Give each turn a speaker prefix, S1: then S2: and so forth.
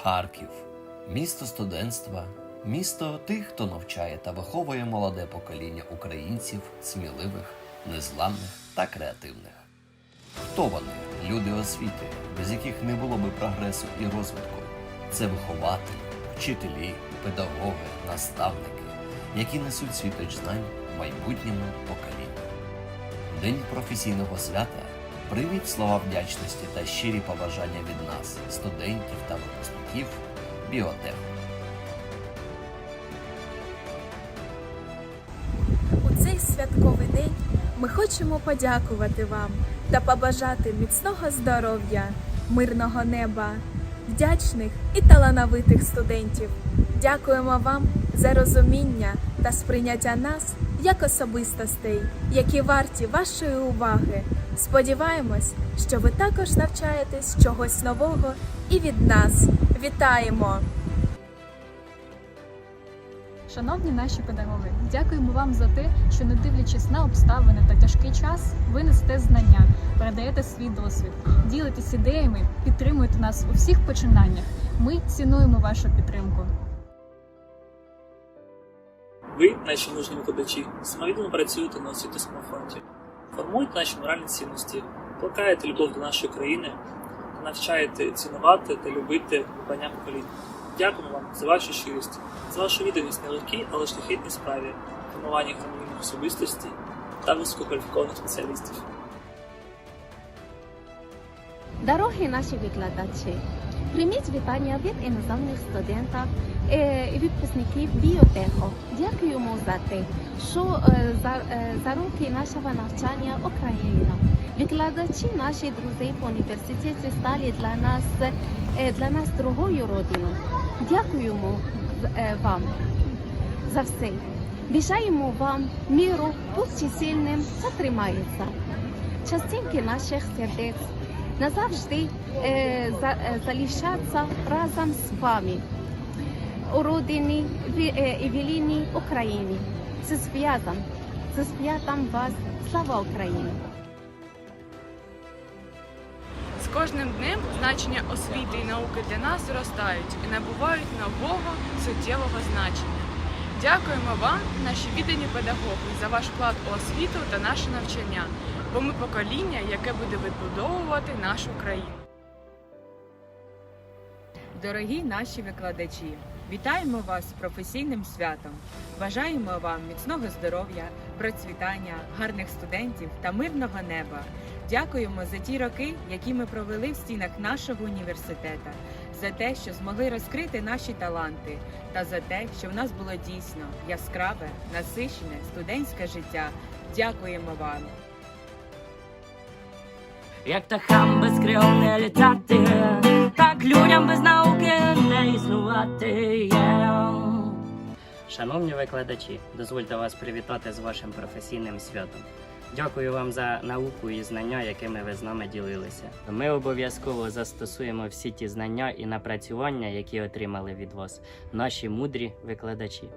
S1: Харків місто студентства, місто тих, хто навчає та виховує молоде покоління українців, сміливих, незламних та креативних. Хто вони? Люди освіти, без яких не було би прогресу і розвитку. Це вихователі, вчителі, педагоги, наставники, які несуть світоч знань майбутньому поколінню. День професійного свята прийміть слова вдячності та щирі побажання від нас, студентів та випускників біотеху.
S2: У цей святковий день ми хочемо подякувати вам та побажати міцного здоров'я, мирного неба, вдячних і талановитих студентів. Дякуємо вам за розуміння та сприйняття нас як особистостей, які варті вашої уваги. Сподіваємось, що ви також навчаєтесь чогось нового і від нас. Вітаємо!
S3: Шановні наші педагоги, дякуємо вам за те, що не дивлячись на обставини та тяжкий час, ви несете знання, передаєте свій досвід, ділитесь ідеями, підтримуєте нас у всіх починаннях. Ми цінуємо вашу підтримку.
S4: Ви, наші мужні викладачі, самовіддано працюєте на освітньому фронті, формуєте наші моральні цінності, плекаєте любов до нашої країни, навчаєте цінувати та любити вибрання поколінь. Дякуємо вам за вашу щирість, за вашу відданість нелегкій, але шляхетній справі, формування гармонійних особистостей та висококваліфікованих спеціалістів.
S5: Дорогі наші викладачі, прийміть вітання від іноземних студентів е, і випускників біотеху. Дякуємо за те, що е, за, е, за роки нашого навчання Україна. Викладачі, наші друзі по університеті стали для нас, для нас другою родиною. Дякуємо вам за все. Бажаємо вам миру, будьте сильним та тримайтеся. Частинки наших сердець назавжди е, е, залишаться разом з вами у родині ві- е, і вільній Україні. Це святом, це святом вас. Слава Україні!
S6: З кожним днем значення освіти і науки для нас зростають і набувають нового суттєвого значення. Дякуємо вам, наші віддані педагоги, за ваш вклад у освіту та наше навчання, бо ми покоління, яке буде відбудовувати нашу країну.
S7: Дорогі наші викладачі, вітаємо вас з професійним святом. Бажаємо вам міцного здоров'я, процвітання, гарних студентів та мирного неба. Дякуємо за ті роки, які ми провели в стінах нашого університету, за те, що змогли розкрити наші таланти, та за те, що в нас було дійсно яскраве, насичене студентське життя. Дякуємо вам!
S8: Як птахам без крил не літати, так людям без науки не існувати.
S9: Шановні викладачі, дозвольте вас привітати з вашим професійним святом. Дякую вам за науку і знання, якими ви з нами ділилися. Ми обов'язково застосуємо всі ті знання і напрацювання, які отримали від вас, наші мудрі викладачі.